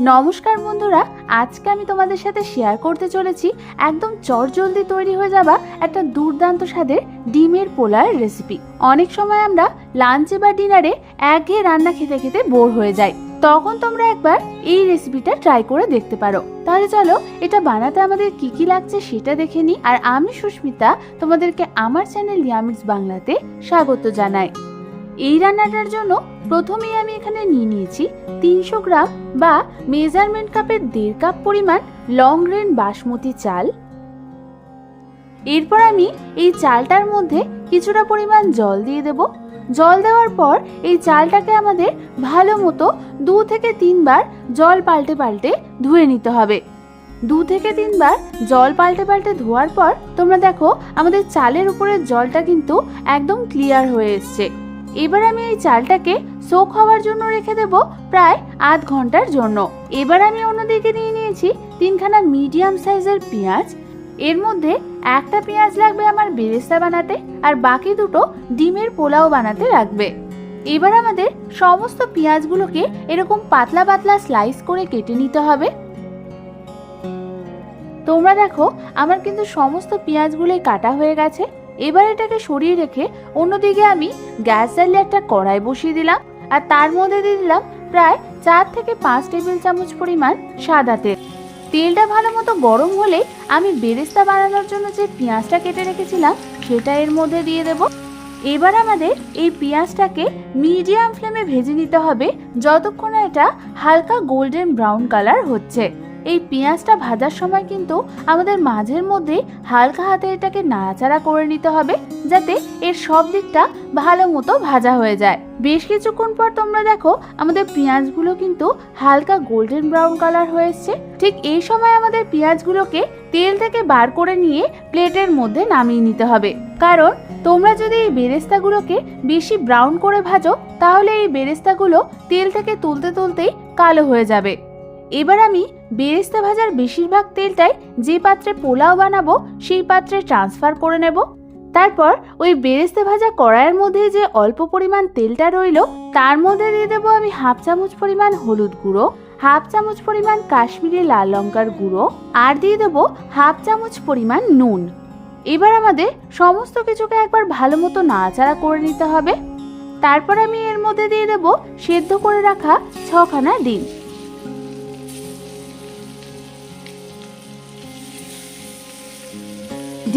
নমস্কার বন্ধুরা, আজকে আমি তোমাদের সাথে শেয়ার করতে চলেছি একদম চটজলদি তৈরি হয়ে যাওয়া একটা দুর্দান্ত স্বাদের ডিমের পোলার রেসিপি অনেক সময় আমরা লাঞ্চে বা ডিনারে একঘেয়ে রান্না খেতে খেতে বোর হয়ে যাই। তখন তোমরা একবার এই রেসিপিটা ট্রাই করে দেখতে পারো। তাহলে চলো, এটা বানাতে আমাদের কি কি লাগছে সেটা দেখে নিই। আর আমি সুস্মিতা, তোমাদেরকে আমার চ্যানেল ইয়ামিক্স বাংলাতে স্বাগত জানাই। এই রান্নাটার জন্য প্রথমেই আমি এখানে নিয়ে নিয়েছি তিনশো গ্রাম বা মেজারমেন্ট কাপের দেড় কাপ পরিমাণ লং গ্রেন বাসমতি চাল। এরপর আমি এই চালটার মধ্যে কিছুটা পরিমাণ জল দিয়ে দেব। জল দেওয়ার পর এই চালটাকে আমাদের ভালো মতো দু থেকে তিনবার জল পাল্টে পাল্টে ধুয়ে নিতে হবে। দু থেকে তিনবার জল পাল্টে পাল্টে ধোয়ার পর তোমরা দেখো আমাদের চালের উপরের জলটা কিন্তু একদম ক্লিয়ার হয়ে এসছে। এবার আমি এই চালটাকে সোক হওয়ার জন্য রেখে দেব প্রায় আধ ঘণ্টার জন্য। এবার আমি অন্যদিকে নিয়ে নিয়েছি তিনখানা মিডিয়াম সাইজের পেঁয়াজ। এর মধ্যে একটা পেঁয়াজ লাগবে আমার বেরেস্তা বানাতে আর বাকি দুটো ডিমের পোলাও বানাতে লাগবে। এবার আমাদের সমস্ত পেঁয়াজগুলোকে এরকম পাতলা পাতলা স্লাইস করে কেটে নিতে হবে। তোমরা দেখো, আমার কিন্তু সমস্ত পেঁয়াজগুলোই কাটা হয়ে গেছে। এবার এটাকে সরিয়ে রেখে অন্যদিকে আমি গ্যাস জ্বালিয়ে একটা কড়াই বসিয়ে দিলাম আর তার মধ্যে দিয়ে দিলাম প্রায় চার থেকে পাঁচ টেবিল চামচ পরিমাণ সাদা তেল। তেলটা ভালো মতো গরম হলে আমি বেরেস্তা বানানোর জন্য যে পেঁয়াজটা কেটে রেখেছিলাম, সেটা এর মধ্যে দিয়ে দেব। এবার আমাদের এই পেঁয়াজটাকে মিডিয়াম ফ্লেমে ভেজে নিতে হবে, যতক্ষণ এটা হালকা গোল্ডেন ব্রাউন কালার হচ্ছে। এই পেঁয়াজটা ভাজার সময় কিন্তু আমাদের মাঝের মধ্যে হালকা হাতে এটাকে নাড়াচাড়া করে নিতে হবে, যাতে এর সব দিকটা ভালো মতো ভাজা হয়ে যায়। বেশ কিছুক্ষণ পর তোমরা দেখো আমাদের পেঁয়াজগুলো কিন্তু হালকা গোল্ডেন ব্রাউন কালার হয়েছে ঠিক এই সময় আমাদের পেঁয়াজগুলোকে তেল থেকে বার করে নিয়ে প্লেটের মধ্যে নামিয়ে নিতে হবে। কারণ তোমরা যদি এই বেরেস্তাগুলোকে বেশি ব্রাউন করে ভাজো, তাহলে এই বেরেস্তাগুলো তেল থেকে তুলতে তুলতেই কালো হয়ে যাবে। এবার আমি বেরেস্তা ভাজার বেশিরভাগ তেলটাই যে পাত্রে পোলাও বানাবো, সেই পাত্রে ট্রান্সফার করে নেব। তারপর ওই বেরেস্তা ভাজা কড়াইয়ের মধ্যে যে অল্প পরিমাণ তেলটা রইল, তার মধ্যে দিয়ে দেবো আমি হাফ চামচ পরিমাণ হলুদ গুঁড়ো, হাফ চামচ পরিমাণ কাশ্মীরি লাল লঙ্কার গুঁড়ো, আর দিয়ে দেবো হাফ চামচ পরিমাণ নুন। এবার আমাদের সমস্ত কিছুকে একবার ভালো মতো নাড়াচাড়া করে নিতে হবে। তারপর আমি এর মধ্যে দিয়ে দেবো সেদ্ধ করে রাখা ছখানা ডিম।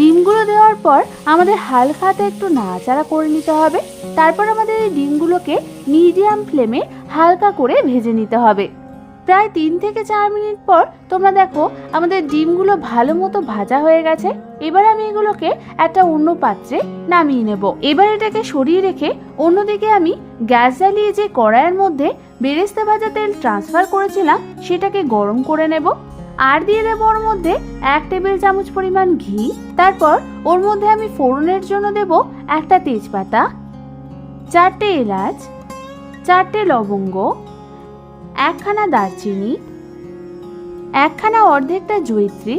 ডিমগুলো দেওয়ার পর আমাদের হালকা হাতে একটু নাড়াচাড়া করে নিতে হবে। তারপর আমাদের এই ডিমগুলোকে মিডিয়াম ফ্লেমে হালকা করে ভেজে নিতে হবে। প্রায় তিন থেকে চার মিনিট পর তোমরা দেখো আমাদের ডিমগুলো ভালো মতো ভাজা হয়ে গেছে। এবার আমি এগুলোকে একটা অন্য পাত্রে নামিয়ে নেব। এবার এটাকে সরিয়ে রেখে অন্যদিকে আমি গ্যাস জ্বালিয়ে যে কড়াইয়ের মধ্যে বেরেস্তা ভাজা তেল ট্রান্সফার করেছিলাম, সেটাকে গরম করে নেব। আর দিয়ে দেবো ওর মধ্যে এক টেবিল চামচ পরিমাণ ঘি। তারপর ওর মধ্যে আমি ফোড়নের জন্য দেব একটা তেজপাতা, চারটে এলাচ, চারটে লবঙ্গ, একখানা দারচিনি, একখানা অর্ধেকটা জয়িত্রী,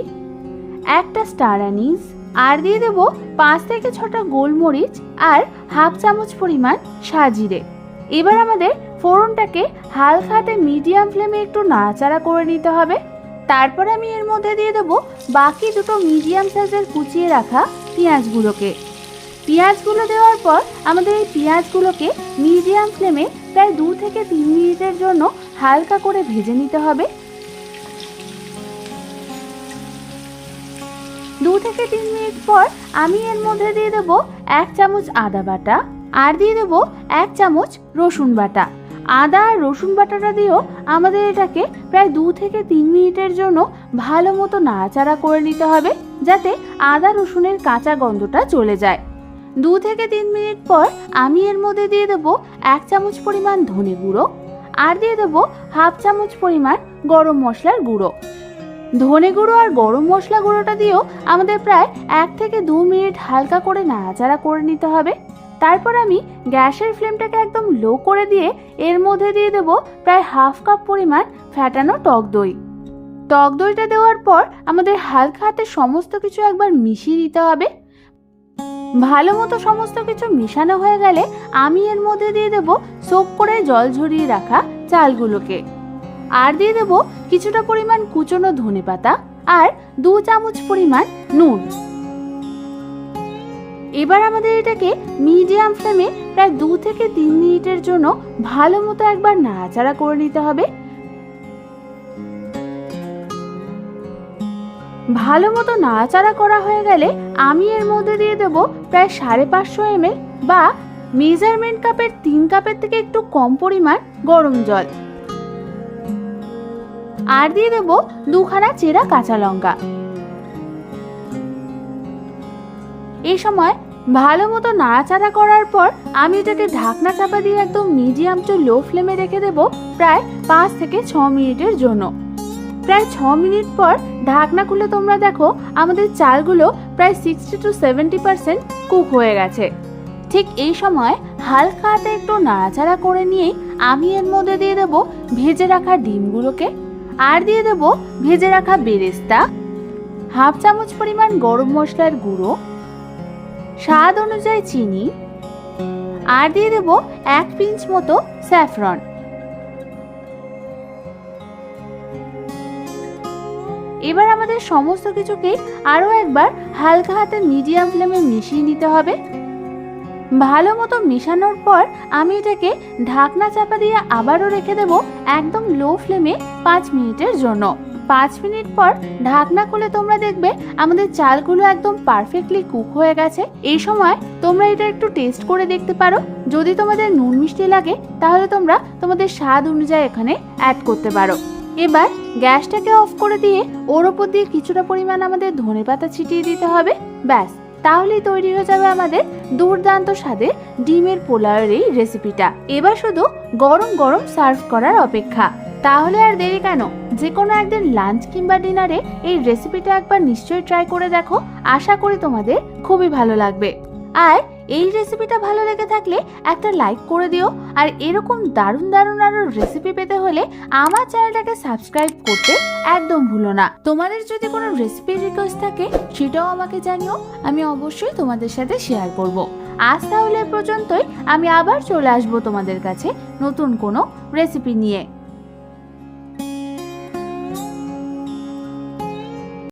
একটা স্টার আনিস আর দিয়ে দেব পাঁচ থেকে ছটা গোলমরিচ আর হাফ চামচ পরিমাণ সাজিরে। এবার আমাদের ফোড়নটাকে হালকা হাতে মিডিয়াম ফ্লেমে একটু নাড়াচাড়া করে নিতে হবে। তারপর আমি এর মধ্যে দিয়ে দেবো বাকি দুটো মিডিয়াম সাইজের কুচিয়ে রাখা পেঁয়াজগুলোকে। পেঁয়াজগুলো দেওয়ার পর আমাদের এই পেঁয়াজগুলোকে মিডিয়াম ফ্লেমে প্রায় দু থেকে তিন মিনিটের জন্য হালকা করে ভেজে নিতে হবে। দু থেকে তিন মিনিট পর আমি এর মধ্যে দিয়ে দেবো এক চামচ আদা বাটা আর দিয়ে দেবো এক চামচ রসুন বাটা। আদা আর রসুন বাটাটা দিয়েও আমাদের এটাকে প্রায় দু থেকে তিন মিনিটের জন্য ভালো মতো নাড়াচাড়া করে নিতে হবে, যাতে আদা, রসুনের কাঁচা গন্ধটা চলে যায়। দু থেকে তিন মিনিট পর আমি এর মধ্যে দিয়ে দেবো এক চামচ পরিমাণ ধনে গুঁড়ো আর দিয়ে দেবো হাফ চামচ পরিমাণ গরম মশলার গুঁড়ো। ধনে গুঁড়ো আর গরম মশলা গুঁড়োটা দিয়েও আমাদের প্রায় এক থেকে দু মিনিট হালকা করে নাড়াচাড়া করে নিতে হবে। তারপর আমি গ্যাসের ফ্লেমটাকে একদম লো করে দিয়ে এর মধ্যে দিয়ে দেব প্রায় হাফ কাপ পরিমাণ ফ্যাটানো টক দই। টক দইটা দেওয়ার পর আমাদের হালকা হাতে সমস্ত কিছু একবার মিশিয়ে দিতে হবে। ভালো মতো সমস্ত কিছু মিশানো হয়ে গেলে আমি এর মধ্যে দিয়ে দেব সোক করে জল ঝরিয়ে রাখা চালগুলোকে। আর দিয়ে দেবো কিছুটা পরিমাণ কুচনো ধনে পাতা আর দু চামচ পরিমাণ নুন। এবার আমাদের এটাকে মিডিয়াম ফ্লেমে প্রায় দু থেকে তিন মিনিটের জন্য ভালো মতো একবার নাড়াচাড়া করে নিতে হবে। ভালো মতো নাড়াচাড়া করা হয়ে গেলে আমি এর মধ্যে দিয়ে দেব প্রায় সাড়ে পাঁচশো এমএল বা মেজারমেন্ট কাপের তিন কাপের থেকে একটু কম পরিমাণ গরম জল। আর দিয়ে দেব দুখানা চেরা কাঁচা লঙ্কা। এই সময় ভালো মতো নাড়াচাড়া করার পর আমি এটাকে ঢাকনা চাপা দিয়ে একদম মিডিয়াম টু লো ফ্লেমে রেখে দেব প্রায় পাঁচ থেকে ছ মিনিটের জন্য। প্রায় ছ মিনিট পর ঢাকনা খুলে তোমরা দেখো আমাদের চালগুলো প্রায় sixty to seventy percent cook হয়ে গেছে। ঠিক এই সময় হালকা হাতে একটু নাড়াচাড়া করে নিয়েই আমি এর মধ্যে দিয়ে দেবো ভেজে রাখা ডিমগুলোকে আর দিয়ে দেবো ভেজে রাখা বেরেস্তা, হাফ চামচ পরিমাণ গরম মশলার গুঁড়ো স্বাদ অনুযায়ী চিনি, আর দিয়ে দেব এক পিঞ্চ মতো স্যাফরন। এবার আমাদের সমস্ত কিছুকেই আরও একবার হালকা হাতে মিডিয়াম ফ্লেমে মিশিয়ে নিতে হবে। ভালো মতো মেশানোর পর আমি এটাকে ঢাকনা চাপা দিয়ে আবারও রেখে দেব একদম লো ফ্লেমে পাঁচ মিনিটের জন্য। পাঁচ মিনিট পর ঢাকনা খুলে তোমরা দেখবে আমাদের চালগুলো একদম পারফেক্টলি কুক হয়ে গেছে। এই সময় তোমরা এটা একটু টেস্ট করে দেখতে পারো। যদি তোমাদের নুন মিষ্টি লাগে, তাহলে তোমরা তোমাদের স্বাদ অনুযায়ী এখানে অ্যাড করতে পারো। এবার গ্যাসটাকে অফ করে দিয়ে ওর ওপর দিয়ে কিছুটা পরিমাণ আমাদের ধনেপাতা ছিটিয়ে দিতে হবে। ব্যাস, তাহলেই তৈরি হয়ে যাবে আমাদের দুর্দান্ত স্বাদে ডিমের পোলাওয়ের এই রেসিপিটা এবার শুধু গরম গরম সার্ভ করার অপেক্ষা। তাহলে আর দেরি কেন? যে কোনো একদিন লাঞ্চ কিংবা ডিনারে এই রেসিপিটা একবার নিশ্চয়ই ট্রাই করে দেখো। আশা করি তোমাদের খুবই ভালো লাগবে। আর এই রেসিপিটা ভালো লেগে থাকলে একটা লাইক করে দিও। আর এরকম দারুণ দারুণ আরও রেসিপি পেতে হলে আমার চ্যানেলটাকে সাবস্ক্রাইব করতে একদম ভুলো না। তোমাদের যদি কোনো রেসিপির রিকোয়েস্ট থাকে, সেটাও আমাকে জানিও। আমি অবশ্যই তোমাদের সাথে শেয়ার করব। আজ তাহলে পর্যন্তই। আমি আবার চলে আসব তোমাদের কাছে নতুন কোনো রেসিপি নিয়ে।